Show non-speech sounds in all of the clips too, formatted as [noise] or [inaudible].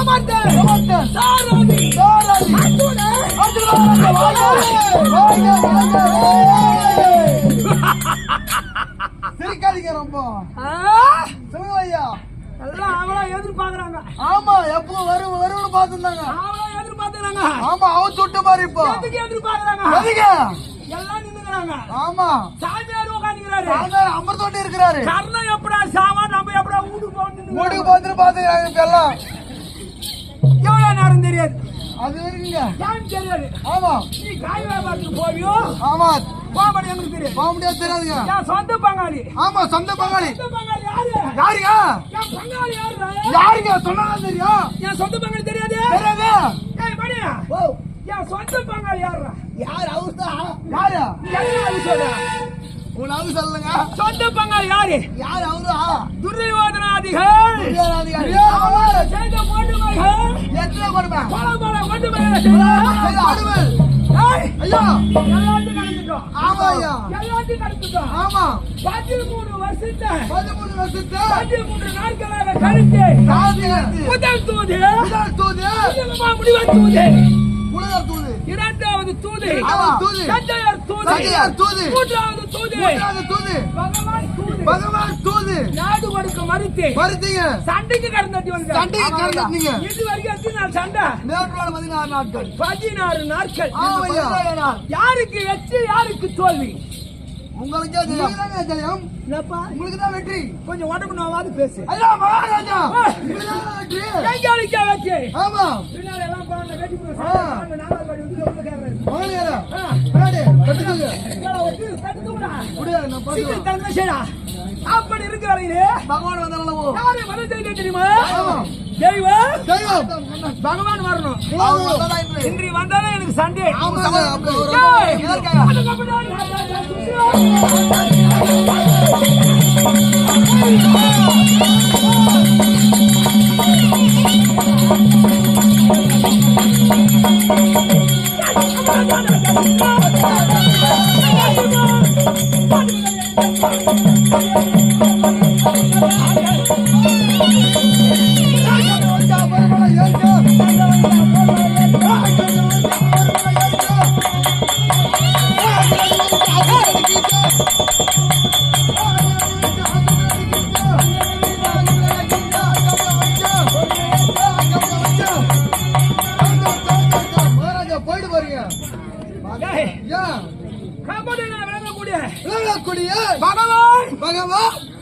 பார்க்கன் சமர்த்தன் சாரதி சிரிக்காதீங்க ரொம்ப சொல்லுங்க ஐயா எல்லாம் அவளா எதிர்பார்க்கறாங்க ஆமா எப்போ வரும் வரும்னு பாத்துருந்தாங்க அவளா எதிர்பார்க்கறாங்க ஆமா அவன் சுட்டு மாதிரி இப்போ எதுக்கு எதிர்பார்க்கறாங்க எதுக்கு எல்லாம் நின்னுக்கிறாங்க. ஆமா. உட்காந்துக்கிறாரு அமர்ந்தோட்டி இருக்கிறாரு. கர்ணம் எப்படா சாவா? நம்ம எப்படா வீட்டுக்கு போகணும் வீட்டுக்கு பார்த்துட்டு பாத்துக்கிறாங்க எல்லாம். எவ்வளவு நேரம் தெரியாது? அது இருக்குங்க டைம் தெரியாது? ஆமா. நீ காய் வியாபாரத்துக்கு போவியோ? ஆமா. போக எங்களுக்கு தெரியாது. போக முடியாது தெரியாதுங்க. என் சொந்த பங்காளி. ஆமா சொந்த பங்காளி. சொந்த பங்காளி யாரு? யாருங்க? என் பங்காளி யாருங்க? சொன்னாலும் தெரியும். என் சொந்த பங்காளி தெரியாது? தெரியாது. ஏய் மணியா என் சொந்த பங்காளி யார் அவர் தான் யாரு என்ன சொல்ற? அவங்க சொல்லுங்க. சொந்த பங்காளி யாரு? யார் அவரா? துரியோதனாதிகள். செய்த போட்டுமைகள் எத்தனை கொடுமை பல பல ஏய், ஐயா. எல்லாத்தையும் கடந்துட்டோம். ஆமா ஐயா. எல்லாத்தையும் கடந்துட்டோம். ஆமா. பதிமூணு வருஷத்தை. பதிமூணு வருஷத்து. பதிமூன்று நாட்களாக கழித்து முதல் தூது. முதல் தூது. முதலமா முடிவல் தூது உலகர் தூது. இரண்டாவது தூது. இரண்டாவது தூது. சஞ்சயர் தூது. மூன்றாவது தூது. மூன்றாவது தூது. பகவான் தூது. பகவான் தூது. நாடு கொடுக்க மறுத்து. வருத்தீங்க சண்டைக்கு கடந்தட்டி வந்து சண்டைக்கு கடந்தீங்க. இது வரைக்கும் எத்தனை நாள் சண்டை? மேற்கொள்ள பதினாறு நாட்கள். பதினாறு நாட்கள். யாருக்கு வெற்றி யாருக்கு தோல்வி? உங்களுக்கே தெரியும். தெரியும். என்னப்பா? உங்களுக்கு தான் வெற்றி. கொஞ்சம் உடம்பு நோவாது பேசு. ஐயா மகாராஜா. வெற்றி. கைகாலிக்கா வெற்றி. ஆமா. பின்னாடி எல்லாம் குழந்தை ஆ. சாப்பிட்டு நாலாவது படி வந்து உள்ள கேக்குறாரு. மகாராஜா. பின்னாடி. முடியாது நான் சீக்கிரம் தரணும் செய்டா. அப்படி இருக்க வரையிலே பகவான் வந்தாலும் யாரு தெரியுமா? ஆமா. பகவான் வரணும். இன்று. இன்றி வந்தாலே எனக்கு சண்டே. ஆமாங்க, அப்படி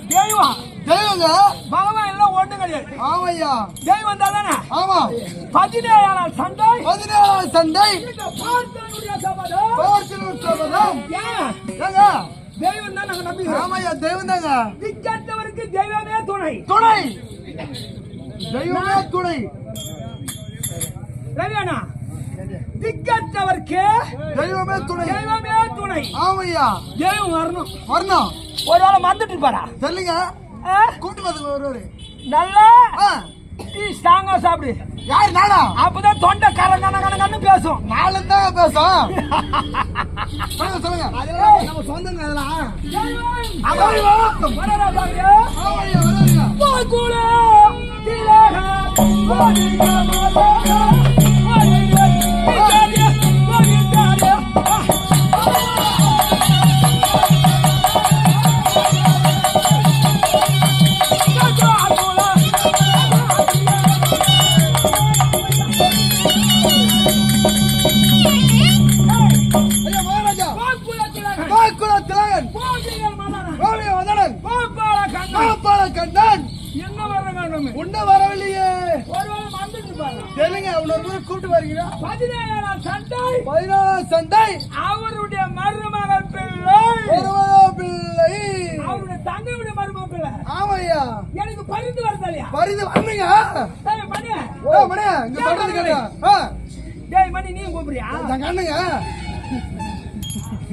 தெய்வம். தெய்வங்க பகவான் எல்லாம் ஒண்ணு கிடையாது. ஆமையா? தெய்வம் தானே? ஆமா. பதினேழாம் சண்டை. பதினேழாம் சண்டை. சபதம். ஏங்க? தெய்வம் தான் நாங்க நம்புகிறோம். ஆமையா தெய்வம் தாங்க. திக்கற்றவருக்கு தெய்வமே துணை. துணை. தெய்வமே துணை. ரவியானா திக்கற்றவருக்கு தெய்வமே துணை. தெய்வமே துணை. ஆமையா? தெய்வம் வரணும். வரணும். ஒரு வேளை மறந்துட்டு இருப்பாரா? சொல்லுங்க ஆ? கூட்டு பசங்க வருவாரு நல்லா ஆ, டீ ஸ்ட்ராங்கா சாப்பிடு. யார் நானா? அப்பதான் தொண்டை கர கன கன கன்னு பேசும். நாலு தான் பேசும். [laughs] சொல்லுங்க சொல்லுங்க. அதெல்லாம் நம்ம சொந்தங்க அதெல்லாம். தெய்வம். தெய்வம். வரடா பாருங்க. கண்ணன். என்ன வர வேணும்? உன்ன வரவில்லையே. ஒருவேளை மறந்துட்டு பாரு. கூப்பிட்டு வரீங்களா பதினேழாம் சண்டை. பதினேழாம் சண்டை. அவருடைய மருமக பிள்ளை. மருமக பிள்ளை. அவருடைய தங்கையுடைய மருமக பிள்ளை. ஆமாய்யா எனக்கு பரிந்து வரதலையா பரிந்து வரணுங்க. மணி. ஓ மணி. இங்க சொல்றது கேளுங்க. மணி நீ கூப்பிடுறியா? நான் கண்ணுங்க.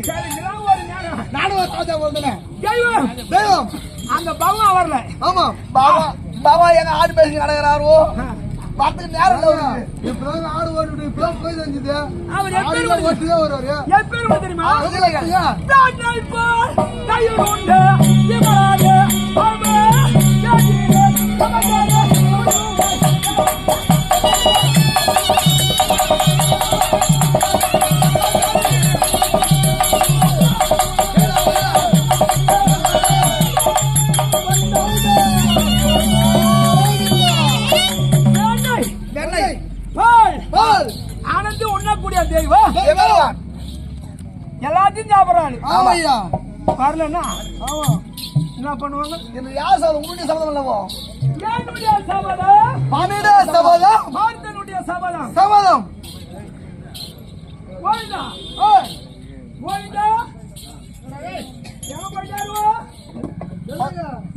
சரி ஒரு நேரம். நானும் தாத்தா போதுனே தெய்வம். தெய்வம். அந்த பகவா வரல. ஆமா. பாபா பாபா எங்க ஆடு பேசி நடக்கிறாரோ? வரத்துக்கு நேரம் இல்லை. இப்பதான் ஆடு ஓட்டு இப்பதான் போய் செஞ்சது அவர் எப்ப ஆடு வருவாரு? ஓட்டுதான் வருவாரு. என் பேர் என்ன தெரியுமா தயிர் உண்டு வரலன்னா ஆமா. என்ன பண்ணுவாங்க? இந்த யார் சாதம் உங்களுடைய சபதம் அல்லவோ? என்னுடைய சபதம்? பன்னிட சபதம். பார்த்தனுடைய சபதம். சபதம்.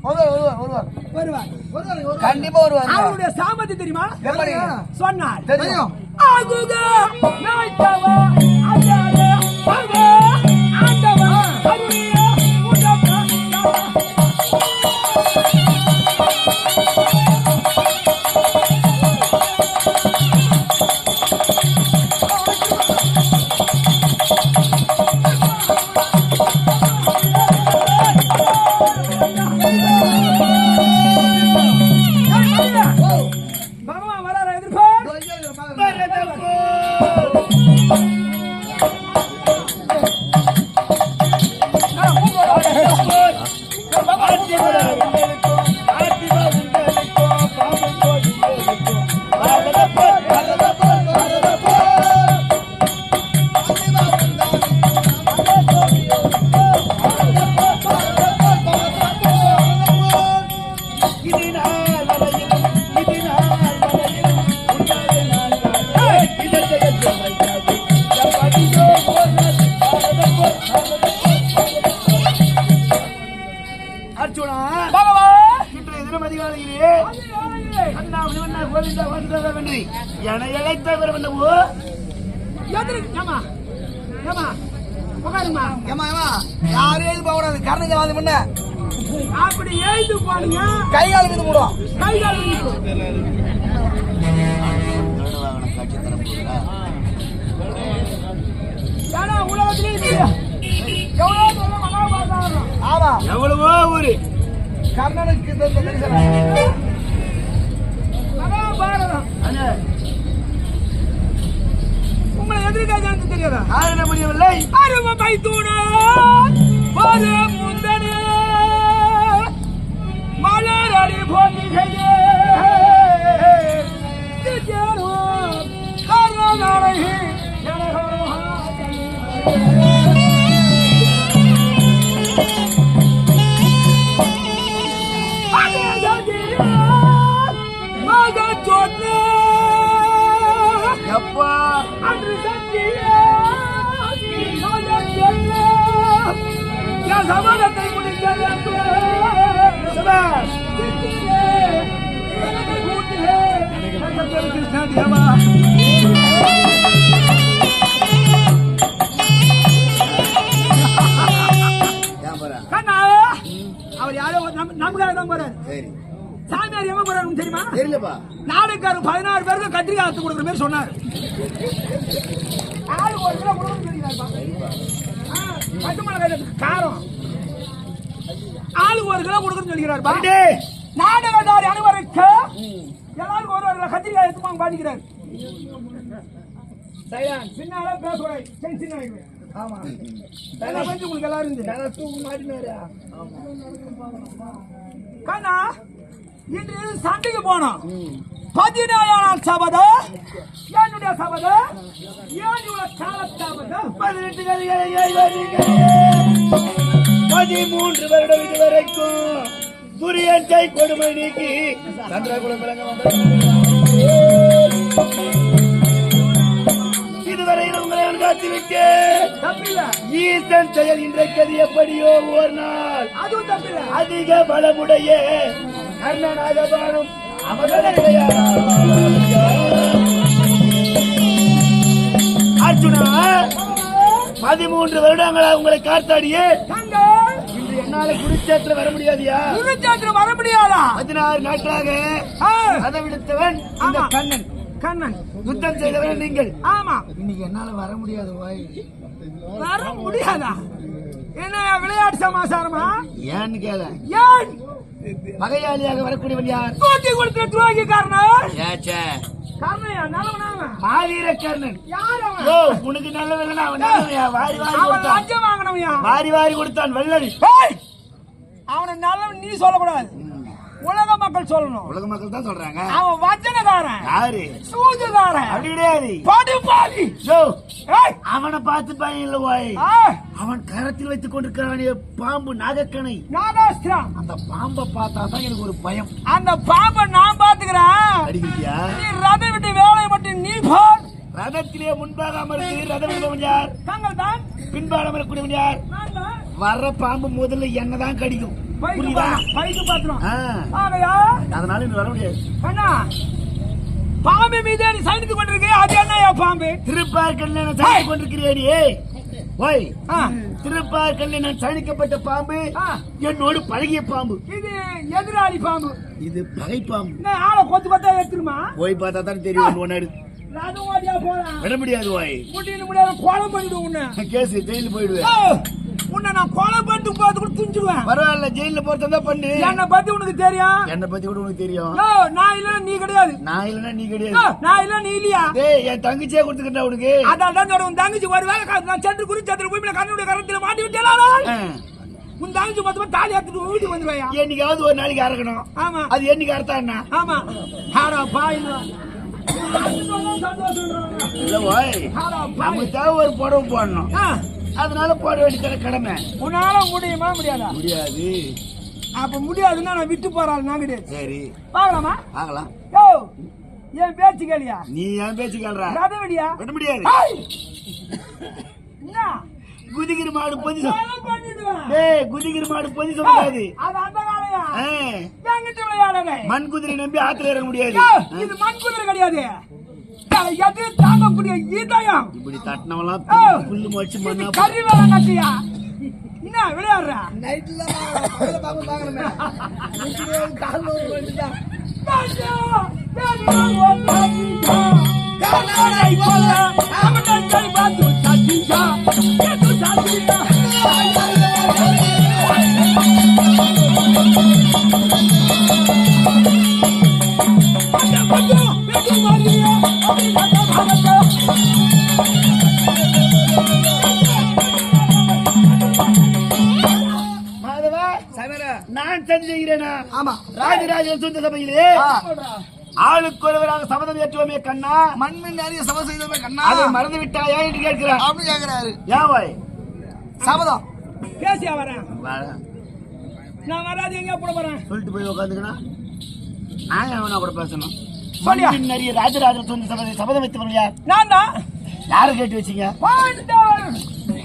வருவார் ஒருவர், ஒருவர். கண்டிப்பா வருவாங்க அவருடைய சாமதி தெரியுமா? சொன்னார். தெரியும். ஆகுக நாய்த்தவ அஜார பவ Hallelujah. கை கால் மீது போடுவோம் கை கால் ஆமா. எவ்வளவோ ஊரு. கர்ணனுக்கு மகாபாரதம். உங்களை எதிர்காலம் தெரியாதா? ஆயிட முடியவில்லை அருமை தூணா ஒரு முந்தனே மலர் அடி போட்டிகையே கரணி மக சொன்ன எப்பா அன்று சத்தியே என் சமாதத்தை முடிக்க நமக்காக தான் போறாரு? சரி. சாமியார் எவன் போறாரு தெரியுமா? தெரியலப்பா. நாடுக்காரர் பதினாறு பேருக்கு கத்திரிக்காய் அறுத்து கொடுக்குற மாதிரி சொன்னார். ஆளு ஒரு கிலோ. ஆ, பச்சை மிளகாய் காரம். ஆளுக்கு ஒரு கிலோ கொடுக்கணும்னு சொல்லிக்கிறாருப்பா நாடகதாரி அனைவருக்கு எல்லாருக்கும் ஒரு ஒரு கத்திரிக்காய் எடுத்து வாங்க பாடிக்கிறார். பின்னால பேசுவாய் சின்ன. ஆமா. செஞ்சு உங்களுக்கு எல்லாரும் இருந்து. தூக்கு மாட்டினாரு கண்ணா இன்று சண்டைக்கு போனோம். பதினேழாம் சபதம். என்னுடைய சபதம்? ஏழு கால சபதம். பதினெட்டு பதிமூன்று வருடம் இதுவரைக்கும் துரியத்தை கொடுமை நீக்கி சந்திரகுலம் விளங்க ஈசன் செயல் இன்றைக்கது எப்படியோ ஒரு நாள். அதிக பலமுடைய அவர்களுடைய அர்ஜுனா பதிமூன்று வருடங்களா உங்களை காத்தாடியே? என்னால குருச்சேத்திர வர முடியாதியா? குருச்சேத்திரம் வர முடியாதா? பதினாறு நாட்களாக ஆ, கதவிடுத்தவன் இந்த. கண்ணன். கண்ணன் யுத்தம் செய்தவன் நீங்கள். ஆமா. இன்னைக்கு என்னால வர முடியாது வாய். வர முடியாதா? என்ன விளையாட்டு சமாசாரமா? ஏன்னு கேள. ஏன்? பகையாளியாக வரக்கூடியவன் யார்? தூக்கி கொடுத்த துவாக்கி காரணம் மாவீர கர்ணன் உனக்கு நல்லவன். வாரி வாரி கொடுத்தான். ஏய்! அவனை நல்லவன் நீ சொல்லக்கூடாது. உலக மக்கள் சொல்லணும். உலக மக்கள் தான் சொல்றாங்க. அவன் வச்சனக்காரன் யாரு சூதுகாரன் அப்படி கிடையாது படுபாவி. யோ ஏய்! அவனை பார்த்து பயம் இல்ல வாய் அவன் கரத்தில் வைத்துக் கொண்டிருக்கிறானே பாம்பு நாகக்கணை நாகாஸ்திரம். அந்த பாம்பை பார்த்தா தான் எனக்கு ஒரு பயம். அந்த பாம்பை நான் பாத்துக்கிறேன் அடிக்கிட்டியா நீ ரதை விட்டு வேலையை மட்டும் நீ பார் ரதத்திலே முன்பாக அமர்ந்து ரதம் விடுபவன் யார்? தங்கள் தான் பின்பாக அமரக்கூடியவன் யார்? வர்ற பாம்பு முதல்ல என்னதான் கடிக்கும். புரியுதா? பைக்கு பாத்திரம் அதனால நீ வர முடியாது. பாம்பு மீதே நீ சைனித்து கொண்டிருக்கே அது என்னையா பாம்பு? திருப்பார்கல்ல நான் சனித்துக் கொண்டிருக்கிறேன். ஓய் திருப்பார்கல்ல நான் சனிக்கப்பட்ட பாம்பு. என்னோடு பழகிய பாம்பு. இது எதிராளி பாம்பு. இது பகை பாம்பு. என்ன ஆளை கொத்து கொத்தா எடுத்துருமா போய் பார்த்தா தான் தெரியும் ஓடியா போலாம் விட முடியாது ஓய். முட்டின்னு முடியாத கொலை பண்ணிடு உன்னை. கேஸ் ஜெயில போயிடுவேன். உன்னை நான் கொலை பண்ணிட்டு போறது கூட துஞ்சுவேன் பரவாயில்ல ஜெயில போறதா பண்ணு. என்னை பத்தி உனக்கு தெரியும்? என்னை பத்தி கூட உனக்கு தெரியும். நான் இல்ல நீ கிடையாது. நான் இல்லைன்னா நீ கிடையாது. நான் இல்ல நீ இல்லையா? டேய் என் தங்கச்சியே கொடுத்துக்கிட்டா உனக்கு? அதான் தான் உன் தங்கச்சி ஒரு நான் சென்று குறிச்சத்துல போய் கண்ணுடைய கரத்துல மாட்டி விட்டேன். உன் தங்கச்சி மொத்தமா தாலி எடுத்துட்டு வீட்டுக்கு வந்துருவாயா? என்னைக்காவது ஒரு நாளைக்கு அறக்கணும். ஆமா. அது என்னைக்கு அர்த்தம் என்ன? ஆமா. ஹாரா சந்தோஷம் இல்ல ஹாரா நமக்கு பாய் தேவை ஒரு புடவை போடணும். அதனால போட வேண்டியது கடமை? உன்னால முடியுமா முடியாதா? முடியாது. அப்ப முடியாதுன்னா நான் விட்டு போறாள் நான் கிடையாது. சரி. பாக்கலாமா பார்க்கலாம் யோ என் பேச்சு கேளியா? நீ ஏன் பேச்சு கேள்ற? ரதவடியா? விட முடியாது. என்ன? குதிகிரி மாடு பொதி டேய் குதிகிரி மாடு பொதி சொல்லக்கூடாது அது அந்த காலையா விளையாடுங்க. மண் குதிரை நம்பி ஆத்துல இறங்க முடியாது. இது மண் குதிரை கிடையாது. அதை எதிர் தாங்கக்கூடிய இதயம்? இப்படி தட்டினவெல்லாம். புல்லு மடிச்சு மண்ணா கறி வேலை கட்டியா? என்ன விளையாடுற? நைட்ல பகல பாக்க பாக்கணுமே கால் நோவு வேண்டியதா தாத்தா, தாத்தா, ஓ தாத்தா, தாத்தாவை போல அவனை ஆமா. ராஜராஜ சொந்த சபையிலே. ஆளுக்கு ஒருவராக சபதம் ஏற்றுவோமே கண்ணா? மண்மின் நிறைய சபை செய்தவன் கண்ணா. அதை மறந்து விட்டாயா என்று கேட்கிறார். அப்படி கேக்குறாரு ஏன் வாய். சபதம். பேசியா வரேன். நான் வராது எங்க போட போறேன்? சொல்லிட்டு போய் உட்காந்துக்கணா நான் கூட பேசணும்? மண்ணின் நிறைய ராஜராஜ சொந்த சபதை சபதம் வைத்தவர்கள் யார்? நான் தான். யாரை கேட்டு வச்சீங்க.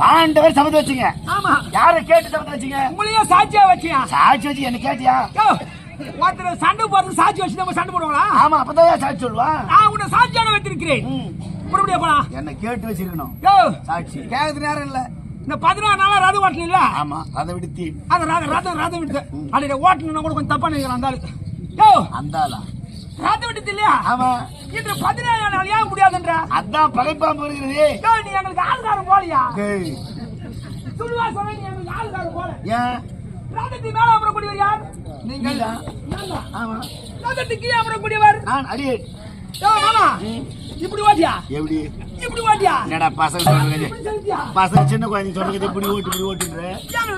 ஆண்டவர் சபதம் வச்சீங்க. ஆமா. யாரை கேட்டு சபதம் வச்சீங்க? உங்களையும் சாட்சியா வச்சியா? சாட்சி வச்சு என்ன கேட்டியா? ஒருத்தர் சண்டை போறதுக்கு சாட்சி வச்சு நம்ம சண்டை போடுவாங்களா? ஆமா அப்பதான் சாட்சி சொல்லுவான் நான் உன்னை சாட்சியாக வைத்திருக்கிறேன். ம். மறுபடியும் போலாம். என்னை கேட்டு வச்சிருக்கணும். சாட்சி. கேக்குறது நேரம் இல்ல. இந்த பதினாறு நாளா ரதம் ஓட்டணும் இல்ல ஆமா அதை விடுத்தி. அந்த ரதம் ரதம் ரதம் விட்டு அன்றைய ஓட்டணும்னா கூட கொஞ்சம் தப்பா நினைக்கிறேன் அந்த ஆளு. அந்த ஆளா? ரதம் விட்டு இல்லையா? ஆமா. இன்று பதினேழு நாள் ஏன் முடியாதுன்ற? அதான் பகைப்பாம்பு இருக்கிறது நீ எங்களுக்கு ஆளுகாரம் போலியா டேய், சுடுவா சொல்ல நீ எங்களுக்கு ஆளுகாரம் போல ஏன்? ரதத்தின் மேல அமரக்கூடியவர் யார்? நீங்கள். ஆமா. ரதத்துக்கு கீழே அமரக்கூடியவர். நான் அடியே மாமா இப்படி ஓட்டியா? எப்படி? இப்படி ஓட்டியா? என்னடா பசங்க செலுத்தியா பசங்க சின்ன குழந்தைங்க சொல்றது இப்படி ஓட்டு இப்படி ஓட்டுன்ற?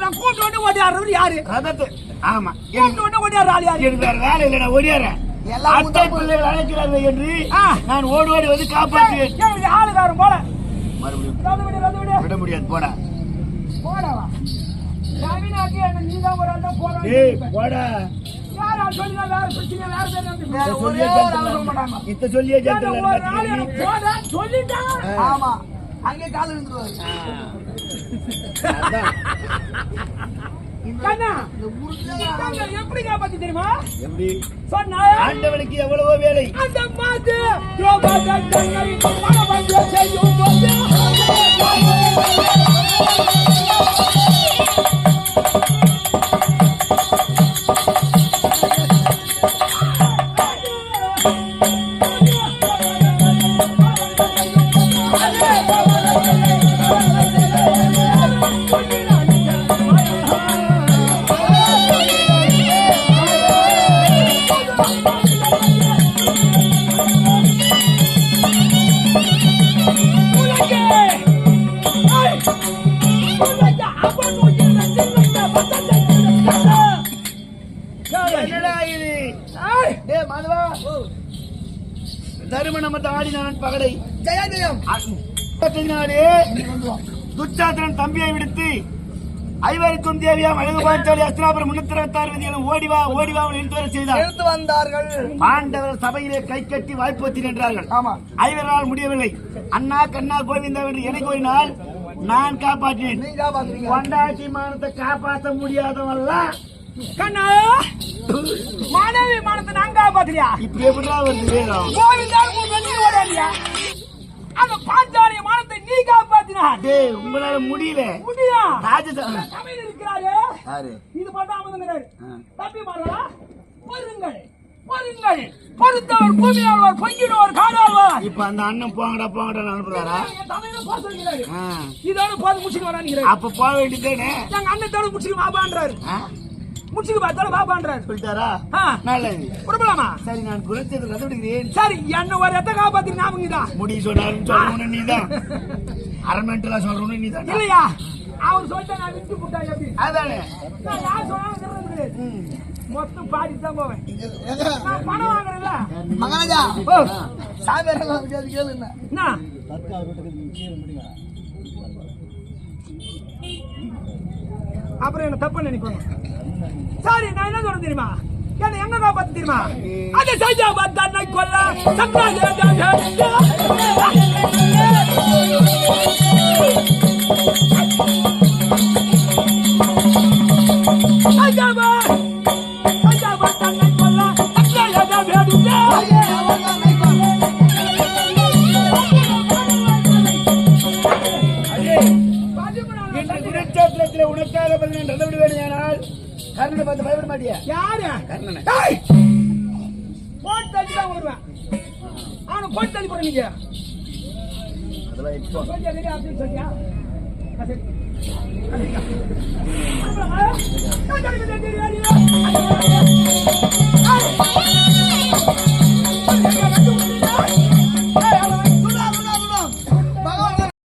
நான் கூட்டு ஓட்டு ஓட்டியாடுறவர் யாரு? ரதத்து. ஆமா. கூட்டு ஓட்டு ஓட்டியாடுற ஆள் யாரு? எனக்கு வேற வேலை இல்லை நான் ஓடியாறேன் எல்லாம் அத்தை பிள்ளைகள் அழைக்கிறார்கள் என்று. நான் ஓடி ஓடி வந்து காப்பாற்றுவேன். ஏங்க ஆளுகாரம் போல மறுபடியும் விடு முடியாது போடா. போடவா நீ தான் ஒரு ஆள் போடா. வேற இத்த சொல்லியே போடா ஆமா. அங்கே கால் விழுந்துருவாரு எப்படி காப்பாத்தி தெரியுமா? எப்படி? சொன்னா ஆண்டவனுக்கு எவ்வளவோ வேலை. அந்த மாத்து தருமணமத்த ஆடினான் பகடை ஜெயா ஜெயம். நாளே துச்சாதனன் தம்பியை விடுத்து ஐவருக்கும் தேவியாம் அழகு பாஞ்சாலி அஸ்திராபுரம் முன்னூத்தி இருபத்தி ஆறு விதிகளும் ஓடிவா ஓடிவா எடுத்து வர செய்தார். எடுத்து வந்தார்கள். பாண்டவர் சபையிலே கை கட்டி வாய்ப்போத்தி நின்றார்கள் ஆமா. ஐவரால் முடியவில்லை. அண்ணா கண்ணா கோவிந்தா என்று எனக்கு கூறினால் நான் காப்பாற்றினேன். கொண்டாட்டி மானத்தை காப்பாற்ற முடியாதவல்ல. கண்ணா! மாணவி மானத்தை நான் காப்பாத்திரியா இப்படி எப்படிடா வருது வேதம்? அந்த பாஞ்சாலிய மானத்தை நீ காப்பாத்தினார் டேய் உங்களால முடியல. முடியா? ராஜத சபையில் இருக்கிறாரு யாரு? இது பண்ணாமல் ஆ. தப்பி மாறா பொருங்கள் பொருங்கள் பொறுத்தவர் பூமியாழ்வார் பொங்கிடுவார் காடாழ்வார் இப்ப அந்த அண்ணன் போங்கடா போங்கடா அனுப்புறாரா? என் தமிழ் போக சொல்கிறாரு. இதோட போது முடிச்சுட்டு வராங்கிறாரு அப்ப போக வேண்டியதானே எங்க அண்ணத்தோட முடிச்சுட்டு வாபான்றாரு முடிச்சுட்டு பார்த்தாலும் வாபான்றாரு சொல்லிட்டாரா? ஆ. நல்லது விடலாமா சரி நான் குலச்சேத்தில் கண்டுபிடிக்கிறேன். சரி என்ன ஒரு எத்த காப்பாத்தி ஞாபகம் தான் முடி சொன்னாலும் சொல்லணும் நீதான் [laughs] அரமெண்டலா சொல்லணும் நீதான்? இல்லையா? அவர் சொல்லிட்டு நான் விட்டு போட்டா எப்படி? அதானே. நான் யார் சொன்னாலும் முடியாது. மொத்தம் பாடி தான் போவேன்? நான் பணம் வாங்குறேன்ல. மகாராஜா! சாமியார் கேளுங்க என்ன? அப்புறம் என்ன தப்பு நினைக்கணும்? சாரி நான் என்ன சொல்றேன் தெரியுமா? என்ன எங்க காப்பாத்து தெரியுமா? அது சஜா பார்த்தா கொல்ல. சஜாபா கர்ணனை பார்த்து பயப்பட மாட்டியா யாரு கர்ணனை போட்டு தள்ளி தான் வருவேன் அவனை போட்டு தள்ளி போட நீங்க அதெல்லாம் இப்போ அப்படின்னு சொல்லியா சரி I'm